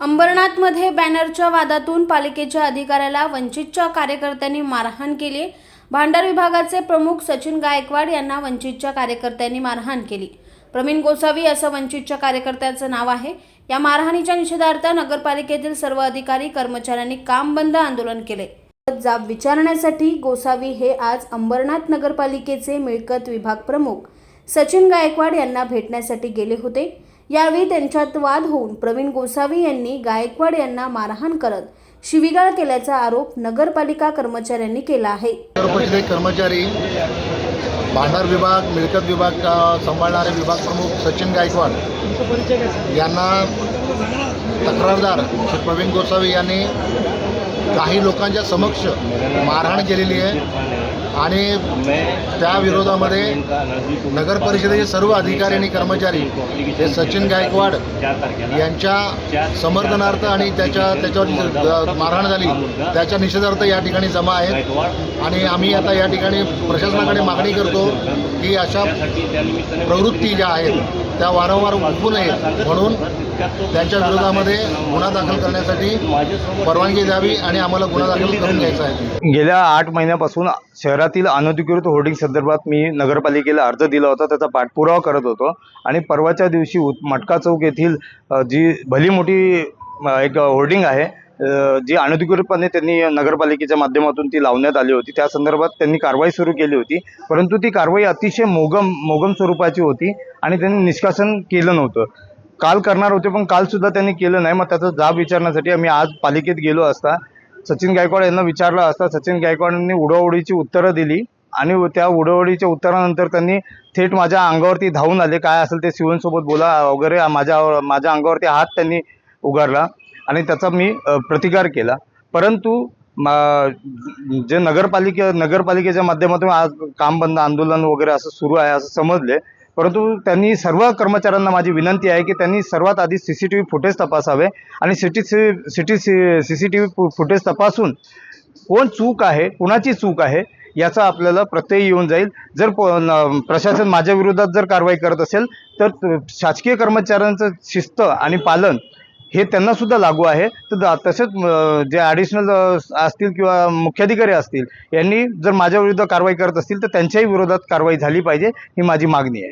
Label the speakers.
Speaker 1: अंबरनाथमध्ये बॅनरच्या वादातून पालिकेच्या अधिकाऱ्याला वंचितच्या कार्यकर्त्यांनी मारहाण केली. भांडार विभागाचे प्रमुख सचिन गायकवाड यांना वंचितच्या कार्यकर्त्यांनी मारहाण केली. प्रवीण गोसावी असं वंचितच्या कार्यकर्त्याचं नाव आहे. या मारहाणीच्या निषेधार्थ नगरपालिकेतील सर्व अधिकारी कर्मचाऱ्यांनी काम बंद आंदोलन केले. जाब विचारण्यासाठी गोसावी हे आज अंबरनाथ नगरपालिकेचे मिळकत विभाग प्रमुख सचिन गायकवाड यांना भेटण्यासाठी गेले होते. यावेळी त्यांच्यात वाद होऊन प्रवीण गोसावी यांनी गायकवाड यांना मारहाण करत शिवीगाळ केल्याचा आरोप नगरपालिका कर्मचाऱ्यांनी केला आहे.
Speaker 2: कर्मचारी भांडार विभाग मिळकत विभाग सांभाळणारे विभाग प्रमुख सचिन गायकवाड यांना तक्रारदार श्री प्रवीण गोसावी यांनी काही लोकांच्या समक्ष मारहाण केलेली आहे. आणि त्या विरोधामध्ये नगर परिषदेचे सर्व अधिकारी आणि कर्मचारी हे सचिन गायकवाड यांच्या समर्थनार्थ आणि त्याच्या त्याच्यावर मारहाण झाली. त्याच्या निषेधार्थ या ठिकाणी जमा आहेत. आणि आम्ही आता या ठिकाणी प्रशासनाकडे मागणी करतो की अशा प्रवृत्ती ज्या आहेत त्या वारंवार उठू नयेत म्हणून त्यांच्या विरोधामध्ये गुन्हा दाखल करण्यासाठी परवानगी द्यावी आणि आम्हाला गुन्हा दाखल करून घ्यायचा आहे.
Speaker 3: गेल्या आठ महिन्यापासून शहरातील अनधिकृत होर्डिंग संदर्भात मी नगरपालिकेला अर्ज दिला होता त्याचा पाठपुरावा करत होतो. आणि परवाच्या दिवशी मटका चौक येथील जी भली मोठी एक होर्डिंग आहे जी अनधिकृतपणे त्यांनी नगरपालिकेच्या माध्यमातून ती लावण्यात आली होती त्या संदर्भात त्यांनी कारवाई सुरू केली होती. परंतु ती कारवाई अतिशय मोगम मोगम स्वरूपाची होती आणि त्यांनी निष्कासन केलं नव्हतं. काल करणार होते पण काल सुद्धा त्यांनी केलं नाही. मग त्याचा जाब विचारण्यासाठी आम्ही आज पालिकेत गेलो असता सचिन गायकवाड यांना विचारलं असता सचिन गायकवाडांनी उडवडीची उत्तरं दिली आणि त्या उडवडीच्या उत्तरानंतर त्यांनी थेट माझ्या अंगावरती धावून आले. काय असेल ते शिवनसोबत बोला वगैरे माझ्या माझ्या अंगावरती हात त्यांनी उगारला. आणि त्याचा मी प्रतिकार केला. परंतु जे नगरपालिके नगरपालिकेच्या माध्यमातून आज काम बंद आंदोलन वगैरे असं सुरू आहे असं समजले. परंतु त्यांनी सर्व कर्मचाऱ्यांना माझी विनंती आहे की त्यांनी सर्वात आधी C C T V footage तपासावे आणि city C city C C T V footage तपासून कोण चूक आहे कुणाची चूक आहे याचा आपल्याला प्रत्यय येऊन जाईल. जर न- प्रशासन माझ्या विरोधात जर कारवाई करत असेल तर शासकीय कर्मचाऱ्यांचं शिस्त आणि पालन हे त्यांना सुद्धा लागू आहे. तर तसेच जे ॲडिशनल असतील किंवा मुख्याधिकारी असतील यांनी जर माझ्याविरुद्ध कारवाई करत असतील तर त्यांच्याही विरोधात कारवाई झाली पाहिजे ही माझी मागणी आहे.